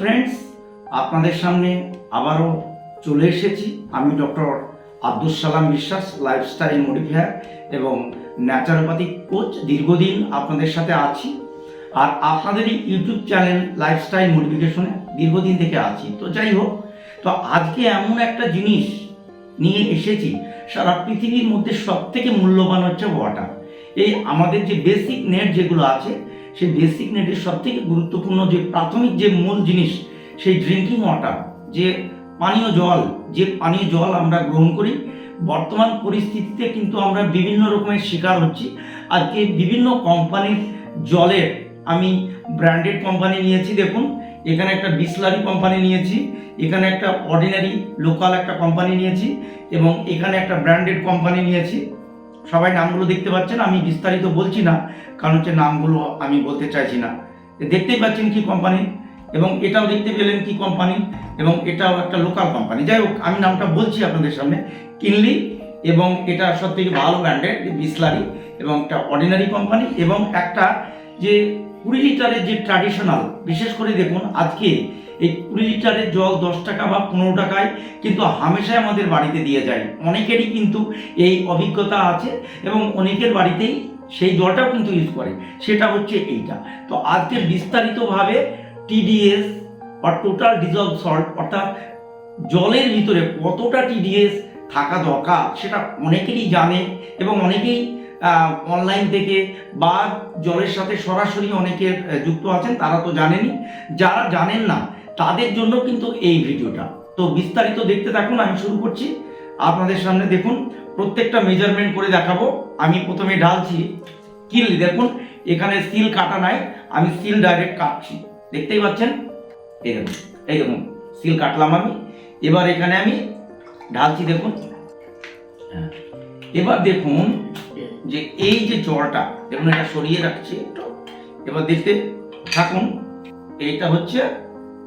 Friends আপনাদের সামনে আবারও চলে এসেছি। আমি doctor Abdul Salam Biswas lifestyle modifier এবং ন্যাচারোপ্যাথিক কোচ দীর্ঘদিন আপনাদের সাথে আছি আর আপনাদের ইউটিউব চ্যানেল লাইফস্টাইল মডিফিকেশনে দীর্ঘদিন থেকে আছি। তো যাই হোক, তো আজকে এমন একটা জিনিস নিয়ে এসেছি, সারা পৃথিবীর মধ্যে সব থেকে মূল্যবান হচ্ছে ওয়াটার এই আমাদের যে বেসিক নেট যেগুলো আছে সেই বেসিক নেটের সব থেকে গুরুত্বপূর্ণ যে প্রাথমিক যে মূল জিনিস, সেই ড্রিঙ্কিং ওয়াটার যে পানীয় জল, যে পানীয় জল আমরা গ্রহণ করি, বর্তমান পরিস্থিতিতে কিন্তু আমরা বিভিন্ন রকমের শিকার হচ্ছি। আজকে বিভিন্ন কোম্পানির জলের আমি ব্র্যান্ডেড কোম্পানি নিয়েছি, দেখুন। এখানে একটা বিসলারি কোম্পানি নিয়েছি, এখানে একটা অর্ডিনারি লোকাল একটা কোম্পানি নিয়েছি, এবং এখানে একটা ব্র্যান্ডেড কোম্পানি নিয়েছি। সবাই নামগুলো দেখতে পাচ্ছেন, আমি বিস্তারিত বলছি না, কারণ হচ্ছে নামগুলো আমি বলতে চাইছি না। দেখতেই পাচ্ছেন কি কোম্পানি এবং এটাও দেখতে পেলেন কি কোম্পানি এবং এটাও একটা লোকাল কোম্পানি যাই হোক, আমি নামটা বলছি আপনাদের সামনে কিনলি এবং এটা সব থেকে ভালো ব্র্যান্ডেড বিসলারি এবং একটা অর্ডিনারি কোম্পানি এবং একটা যে কুড়ি লিটারের যে ট্র্যাডিশনাল বিশেষ করে দেখুন, আজকে এই কুড়ি লিটারের জল দশ টাকা বা পনেরো টাকায় কিন্তু হামেশাই আমাদের বাড়িতে দিয়ে যায়। অনেকেরই কিন্তু এই অভিজ্ঞতা আছে এবং অনেকের বাড়িতেই সেই জলটাও কিন্তু ইউজ করে। সেটা হচ্ছে এইটা। তো আজকে বিস্তারিতভাবে টিডিএস বা টোটাল ডিজলভ সল্ট অর্থাৎ জলের ভিতরে কতটা টিডিএস থাকা দরকার সেটা অনেকেরই জানে এবং অনেকেই অনলাইন থেকে বা জলের সাথে সরাসরি অনেকে যুক্ত আছেন, তারা তো জানেনই। যারা জানেন না তাদের জন্য কিন্তু এই ভিডিওটা। তো বিস্তারিত দেখতে থাকুন, আমি শুরু করছি। আপনাদের সামনে দেখুন, প্রত্যেকটা মেজারমেন্ট করে দেখাবো। আমি প্রথমে ঢালছি কিল, দেখুন, এখানে সিল কাটা নাই, আমি সিল ডাইরেক্ট কাটছি। দেখতেই পাচ্ছেন? এই দেখুন এই দেখুন সিল কাটলাম আমি। এবার এখানে আমি ঢালছি, দেখুন। হ্যাঁ। এবার দেখুন যে এই যে জলটা, দেখুন, এটা সরিয়ে রাখছি একটু। এবার দেখতে থাকুন, এইটা হচ্ছে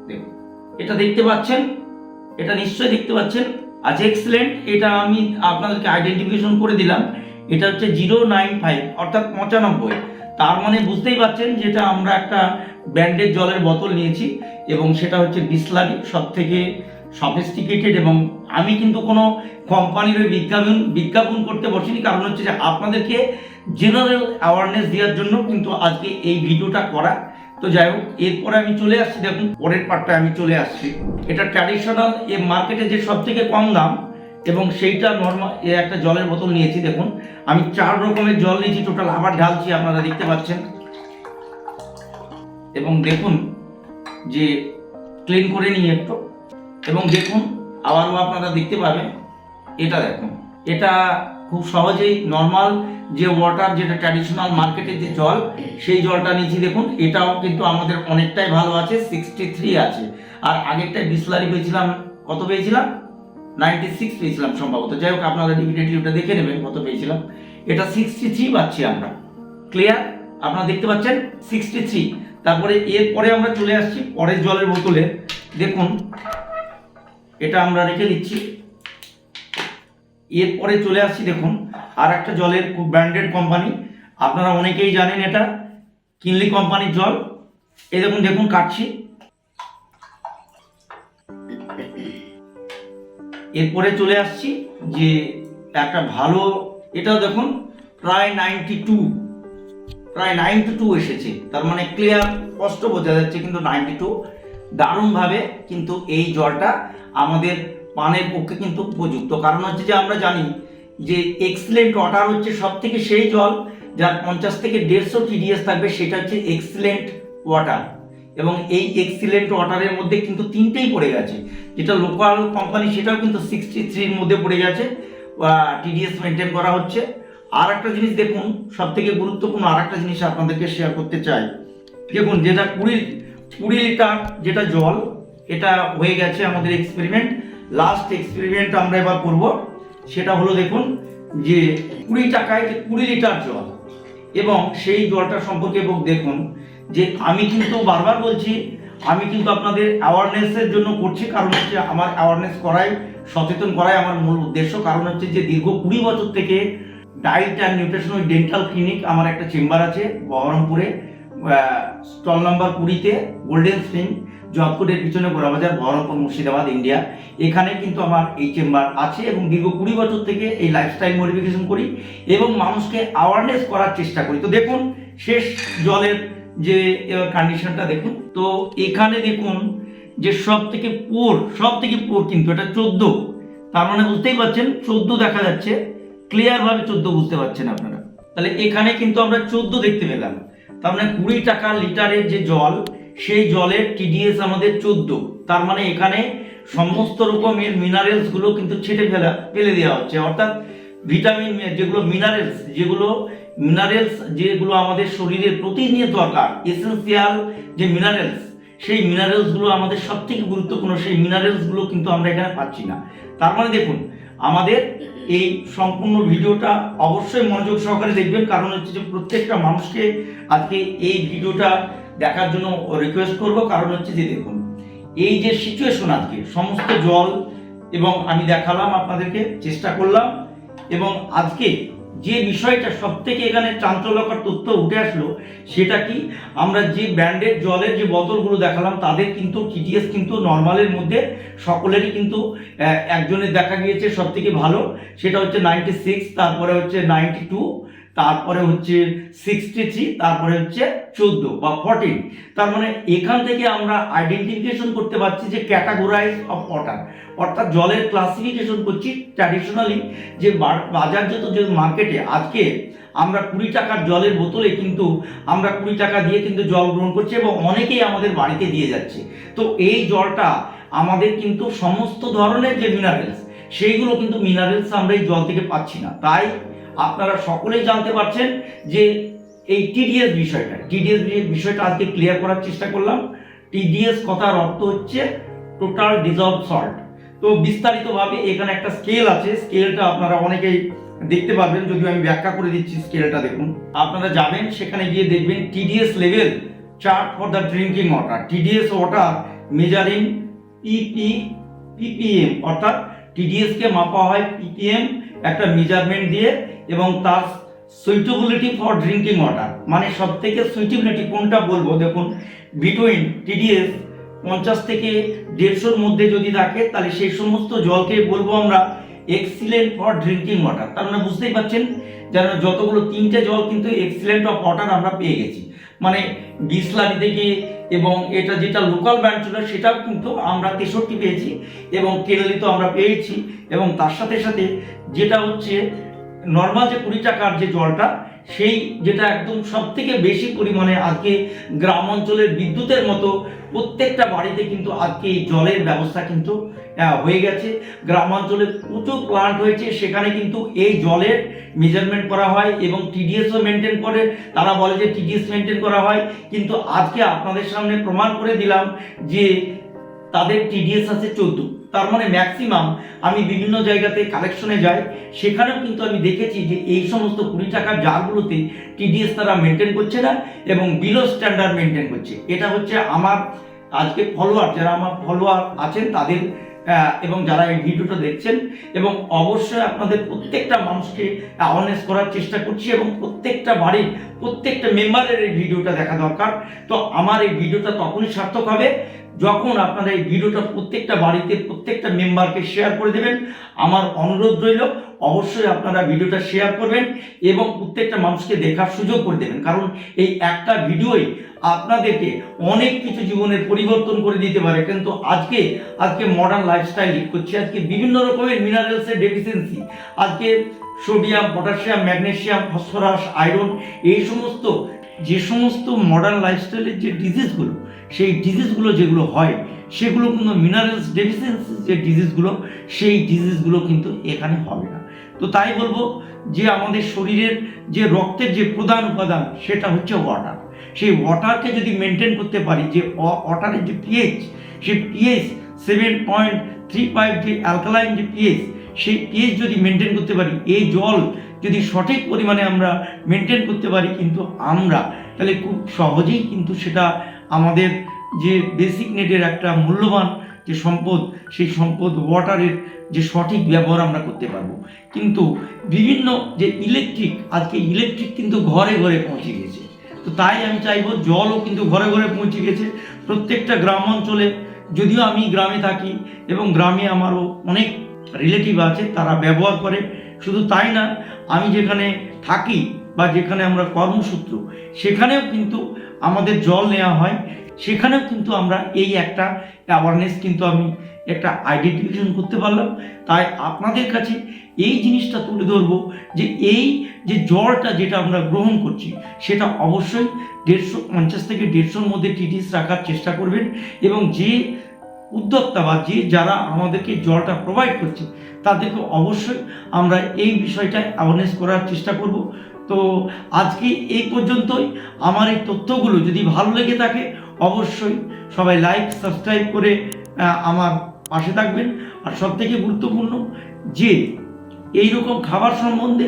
দেখুন এটা দেখতে পাচ্ছেন? এটা নিশ্চয়ই দেখতে পাচ্ছেন? আচ্ছা এক্সেলেন্ট এটা আমি আপনাদেরকে আইডেন্টিফিকেশন করে দিলাম। এটা হচ্ছে জিরো নাইন ফাইভ, অর্থাৎ পঁচানব্বই। তার মানে বুঝতেই পারছেন যেটা আমরা একটা ব্র্যান্ডেড জলের বোতল নিয়েছি এবং সেটা হচ্ছে বিসলারি সব থেকে সফিস্টিকেটেড এবং আমি কিন্তু কোনো কোম্পানির ওই বিজ্ঞাপন বিজ্ঞাপন করতে বসিনি। কারণ হচ্ছে যে আপনাদেরকে জেনারেল অ্যাওয়ারনেস দেওয়ার জন্য কিন্তু আজকে এই ভিডিওটা করা তো যাই হোক, এরপরে আমি চলে আসছি, দেখুন, পরের পার্টটা আমি চলে আসছি। এটা ট্র্যাডিশনাল এ মার্কেটে যে সব থেকে কম দাম এবং সেইটা নর্মাল একটা জলের বোতল নিয়েছি, দেখুন। আমি চার রকমের জল নিয়েছি টোটাল আবার ঢালছি, আপনারা দেখতে পাচ্ছেন। এবং দেখুন যে ক্লিন করে নিই একটু। এবং দেখুন, আবারও আপনারা দেখতে পাবেন, এটা দেখুন। এটা খুব সহজেই নর্মাল যে ওয়াটার যেটা ট্র্যাডিশনাল মার্কেটের যে জল, সেই জলটা নিচ্ছি দেখুন, এটাও কিন্তু আমাদের অনেকটাই ভালো আছে সিক্সটি থ্রি আছে। আর আগেরটায় বিসলারি পেয়েছিলাম, কত পেয়েছিলাম? নাইনটি সিক্স পেয়েছিলাম সম্ভবত। যাই হোক, আপনারা ওটা দেখে নেবেন কত পেয়েছিলাম। এটা সিক্সটি থ্রি পাচ্ছি আমরা। ক্লিয়ার আপনারা দেখতে পাচ্ছেন? সিক্সটি থ্রি তারপরে এরপরে আমরা চলে আসছি পরের জলের বোতলে। দেখুন, এটা আমরা রেখে দিচ্ছি। এরপরে চলে আসছি দেখুন, আর একটা জলের খুব ব্র্যান্ডেড কোম্পানি আপনারা অনেকেই জানেন এটা কিনলি কোম্পানির জল। এই দেখুন দেখুন, কাটছি। এরপরে চলে আসছি যে একটা ভালো, এটাও দেখুন, প্রায় নাইনটি টু প্রায় নাইনটি টু এসেছে। তার মানে ক্লিয়ার স্পষ্ট বোঝা যাচ্ছে, কিন্তু নাইনটি টু দারুণভাবে কিন্তু এই জলটা আমাদের পানের পক্ষে কিন্তু উপযুক্ত। কারণ হচ্ছে যে আমরা জানি যে এক্সিলেন্ট ওয়াটার হচ্ছে সব থেকে সেই জল যার পঞ্চাশ থেকে দেড়শো টিডিএস থাকবে, সেটা হচ্ছে এক্সিলেন্ট ওয়াটার এবং এই এক্সিলেন্ট ওয়াটারের মধ্যে কিন্তু তিনটেই পড়ে গেছে। যেটা লোকাল কোম্পানি সেটাও কিন্তু সিক্সটি থ্রির মধ্যে পড়ে গেছে টিডিএস মেনটেন করা হচ্ছে। আর একটা জিনিস দেখুন সব থেকে গুরুত্বপূর্ণ আর একটা জিনিস আপনাদেরকে শেয়ার করতে চাই। দেখুন, যেটা কুড়ি কুড়ি লিটার যেটা জল, এটা হয়ে গেছে আমাদের এক্সপেরিমেন্ট লাস্ট এক্সপেরিমেন্ট আমরা এবার করব। সেটা হলো দেখুন যে কুড়ি টাকায় যে কুড়ি লিটার জল এবং সেই জলটা সম্পর্কে এবং দেখুন যে আমি কিন্তু বারবার বলছি, আমি কিন্তু আপনাদের অ্যাওয়ারনেসের জন্য করছি, কারণ হচ্ছে আমার অ্যাওয়ারনেস করাই, সচেতন করাই আমার মূল উদ্দেশ্য। কারণ হচ্ছে যে দীর্ঘ কুড়ি বছর থেকে diet and nutrition dental clinic আমার একটা চেম্বার আছে, বহরমপুরে স্টল নাম্বার কুড়িতে গোল্ডেন স্প্রিং জবকোটের পিছনে গোড়াবাজার বহরমপুর, মুর্শিদাবাদ, ইন্ডিয়া। এখানে কিন্তু আমার এই চেম্বার আছে এবং দীর্ঘ কুড়ি বছর থেকে এই লাইফস্টাইল মডিফিকেশন করি এবং মানুষকে অ্যাওয়ারনেস করার চেষ্টা করি। তো দেখুন, শেষ জলের যে কন্ডিশনটা দেখুন। তো এখানে দেখুন যে সব থেকে পোর সব থেকে পোর কিন্তু এটা চোদ্দ। তার মানে বুঝতেই পারছেন, চোদ্দ দেখা যাচ্ছে। ক্লিয়ারভাবে চোদ্দ বুঝতে পারছেন আপনারা। তাহলে এখানে কিন্তু আমরা চোদ্দ দেখতে পেলাম। তার মানে কুড়ি টাকা লিটারের যে জল সেই জলের টিডিএস আমাদের চোদ্দ। তার মানে এখানে সমস্ত রকমের মিনারেলসগুলো কিন্তু ছেটে ফেলা, ফেলে দেওয়া হচ্ছে। অর্থাৎ ভিটামিন যেগুলো মিনারেলস যেগুলো মিনারেলস যেগুলো আমাদের শরীরের প্রতিনিয়ত দরকার এসেন্সিয়াল যে মিনারেলস সেই মিনারেলসগুলো আমাদের সব থেকে গুরুত্বপূর্ণ, সেই মিনারেলসগুলো কিন্তু আমরা এখানে পাচ্ছি না। তার মানে দেখুন, আমাদের এই সম্পূর্ণ ভিডিওটা অবশ্যই মনোযোগ সহকারে দেখবেন, কারণ হচ্ছে যে প্রত্যেকটা মানুষকে আজকে এই ভিডিওটা দেখার জন্য রিকোয়েস্ট করব, কারণ হচ্ছে যে দেখুন, এই যে সিচুয়েশন আজকে, সমস্ত জল এবং আমি দেখালাম আপনাদেরকে, চেষ্টা করলাম, এবং আজকে যে বিষয়টা সব থেকে এখানে চাঞ্চল্যকর তথ্য উঠে আসলো, সেটা কি? আমরা যে ব্র্যান্ডের জলের যে বোতলগুলো দেখালাম, তাদের কিন্তু টিটিএস কিন্তু নর্মালের মধ্যে সকলেরই কিন্তু একজনের দেখা গিয়েছে সব থেকে ভালো, সেটা হচ্ছে নাইনটি সিক্স তারপরে হচ্ছে নাইনটি টু তারপরে হচ্ছে সিক্সটি থ্রি তারপরে হচ্ছে চোদ্দ বা ফর্টিন তার মানে এখান থেকে আমরা আইডেন্টিফিকেশন করতে পারছি যে ক্যাটাগোরাইজ অফ ওয়াটার অর্থাৎ জলের ক্লাসিফিকেশন করছি ট্র্যাডিশনালি যে বাজারজাত যে মার্কেটে আজকে আমরা কুড়ি টাকার জলের বোতলে কিন্তু আমরা কুড়ি টাকা দিয়ে কিন্তু জল গ্রহণ করছি এবং অনেকেই আমাদের বাড়িতে দিয়ে যাচ্ছে। তো এই জলটা আমাদের কিন্তু সমস্ত ধরনের যে মিনারেলস সেইগুলো কিন্তু মিনারেলস আমরা এই জল থেকে পাচ্ছি না। তাই আপনারা সকলেই জানতে পারছেন যে এই টিডিএস বিষয়টা টিডিএস বিষয়টা আজকে ক্লিয়ার করার চেষ্টা করলাম। টিডিএস কথার অর্থ হচ্ছে টোটাল ডিজলভ সল্ট তো বিস্তারিতভাবে এখানে একটা স্কেল আছে স্কেলটা আপনারা অনেকেই দেখতে পারবেন, যদিও আমি ব্যাখ্যা করে দিচ্ছি স্কেলটা দেখুন। আপনারা যাবেন সেখানে গিয়ে দেখবেন TDS level chart for the drinking water TDS water measuring PP PPM অর্থাৎ টিডিএস কে মাপা হয় পিপিএম একটা মেজারমেন্ট দিয়ে এবং তার সুইটেবিলিটি ফর ড্রিঙ্কিং ওয়াটার মানে সব থেকে সুইটেবিলিটি কোনটা বলব? দেখুন বিটুইন টিডিএস পঞ্চাশ থেকে দেড়শোর মধ্যে যদি থাকে তাহলে সেই সমস্ত জলকে বলব আমরা এক্সিলেন্ট ফর ড্রিঙ্কিং ওয়াটার তার মানে বুঝতেই পারছেন, যেন যতগুলো তিনটে জল কিন্তু এক্সিলেন্ট অফ ওয়াটার আমরা পেয়ে গেছি। মানে বিসলারি থেকে এবং এটা যেটা লোকাল ব্র্যান্ড ছিল, সেটাও কিন্তু আমরা তেষট্টি পেয়েছি এবং কেরালি তো আমরা পেয়েছি এবং তার সাথে সাথে যেটা হচ্ছে নর্মাল যে কুড়ি টাকার যে জলটা, সেই যেটা একদম সব থেকে বেশি পরিমাণে আজকে গ্রাম অঞ্চলের বিদ্যুতের মতো প্রত্যেকটা বাড়িতে কিন্তু আজকে এই জলের ব্যবস্থা কিন্তু হয়ে গেছে। গ্রামাঞ্চলে প্রচুর প্লান্ট হয়েছে, সেখানে কিন্তু এই জলের মেজারমেন্ট করা হয় এবং টিডিএসও মেনটেন করে। তারা বলে যে টিডিএস মেনটেন করা হয়, কিন্তু আজকে আপনাদের সামনে প্রমাণ করে দিলাম যে তাদের টিডিএস আছে চোদ্দ। তার মানে ম্যাক্সিমাম আমি বিভিন্ন জায়গাতে কালেকশনে যাই, সেখানেও কিন্তু আমি দেখেছি যে এই সমস্ত কুড়ি টাকার জারগুলোতে টিডিএস তারা মেনটেন করছে না এবং বিলো স্ট্যান্ডার্ড মেনটেন করছে। এটা হচ্ছে আমার আজকে ফলোয়ার যারা আমার ফলোয়ার আছেন তাদের এবং যারা এই ভিডিওটা দেখছেন, এবং অবশ্যই আপনাদের প্রত্যেকটা মানুষকে অ্যাওয়ারনেস করার চেষ্টা করছি এবং প্রত্যেকটা বাড়ির প্রত্যেকটা মেম্বারের এই ভিডিওটা দেখা দরকার। তো আমার এই ভিডিওটা তখনই সার্থক হবে যখন আপনারা এই ভিডিওটা প্রত্যেকটা বাড়িতে, প্রত্যেকটা মেম্বারকে শেয়ার করে দেবেন, আমার অনুরোধ রইল, অবশ্যই আপনারা ভিডিওটা শেয়ার করবেন এবং প্রত্যেকটা মানুষকে দেখার সুযোগ করে দেবেন। কারণ এই একটা ভিডিওই আপনাদেরকে অনেক কিছু জীবনের পরিবর্তন করে দিতে পারে। কিন্তু আজকে আজকে মডার্ন লাইফস্টাইল করছে, আজকে বিভিন্ন রকমের মিনারেলসের ডেফিসিয়েন্সি আজকে sodium potassium magnesium phosphorus iron এই সমস্ত, যে সমস্ত মডার্ন লাইফস্টাইলের যে ডিজিজগুলো সেই ডিজিজগুলো যেগুলো হয়, সেগুলো কিন্তু মিনারেলস ডেফিসিয়েন্সি যে ডিজিজগুলো সেই ডিজিজগুলো কিন্তু এখানে হবে না। তো তাই বলব যে আমাদের শরীরের যে রক্তের যে প্রধান উপাদান, সেটা হচ্ছে ওয়াটার সেই ওয়াটারকে যদি মেনটেন করতে পারি, যে ওয়াটারের যে পিএইচ সেই pH seven point three five যে অ্যালকালাইন যে পিএইচ সেই পিএইচ যদি মেনটেন করতে পারি এই জল যদি সঠিক পরিমাণে আমরা মেনটেন করতে পারি কিন্তু আমরা, তাহলে খুব সহজেই কিন্তু সেটা আমাদের যে বেসিক নেটের একটা মূল্যবান যে সম্পদ, সেই সম্পদ ওয়াটারের যে সঠিক ব্যবহার আমরা করতে পারব। কিন্তু বিভিন্ন যে ইলেকট্রিক আজকে ইলেকট্রিক কিন্তু ঘরে ঘরে পৌঁছে গেছে। তো তাই আমি চাইব জলও কিন্তু ঘরে ঘরে পৌঁছে গেছে। প্রত্যেকটা গ্রাম অঞ্চলে যদিও আমি গ্রামে থাকি এবং গ্রামে আমারও অনেক রিলেটিভ আছে, তারা ব্যবহার করে। শুধু তাই না, আমি যেখানে থাকি বা যেখানে আমরা কর্মসূত্র, সেখানেও কিন্তু আমাদের জল নেওয়া হয়। সেখানেও কিন্তু আমরা এই একটা অ্যাওয়ারনেস কিন্তু আমি একটা আইডেন্টিফিকেশন করতে পারলাম। তাই আপনাদের কাছে এই জিনিসটা তুলে ধরবো যে এই যে জলটা যেটা আমরা গ্রহণ করছি, সেটা অবশ্যই দেড়শো পঞ্চাশ থেকে দেড়শোর মধ্যে টিটিস রাখার চেষ্টা করবেন এবং যে উদ্যোক্তা বা যে যারা আমাদেরকে জলটা প্রোভাইড করছে, তাদেরকে অবশ্যই আমরা এই বিষয়টা অ্যাওয়ারনেস করার চেষ্টা করব। তো আজকে এই পর্যন্তই। আমার এই তথ্যগুলো যদি ভালো লেগে থাকে, অবশ্যই সবাই লাইক সাবস্ক্রাইব করে আমার পাশে থাকবেন। আর সব থেকে গুরুত্বপূর্ণ যে এই রকম খাবার সম্বন্ধে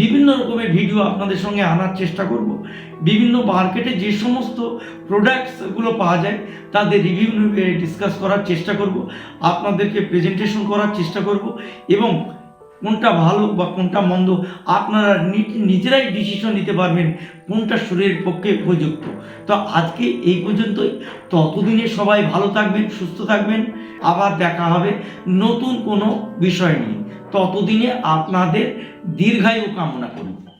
বিভিন্ন রকমের ভিডিও আপনাদের সঙ্গে আনার চেষ্টা করব। বিভিন্ন মার্কেটে যে সমস্ত প্রোডাক্টসগুলো পাওয়া যায়, তাদের রিভিউ ডিসকাস করার চেষ্টা করব। আপনাদেরকে প্রেজেন্টেশন করার চেষ্টা করব এবং কোনটা ভালো বা কোনটা মন্দ, আপনারা নিজেরাই ডিসিশন নিতে পারবেন কোনটা শরীরের পক্ষে উপযুক্ত। তো আজকে এই পর্যন্তই। ততদিনে সবাই ভালো থাকবেন, সুস্থ থাকবেন। আবার দেখা হবে নতুন কোনো বিষয় নিয়ে। ততদিনে আপনাদের দীর্ঘায়ু কামনা করি।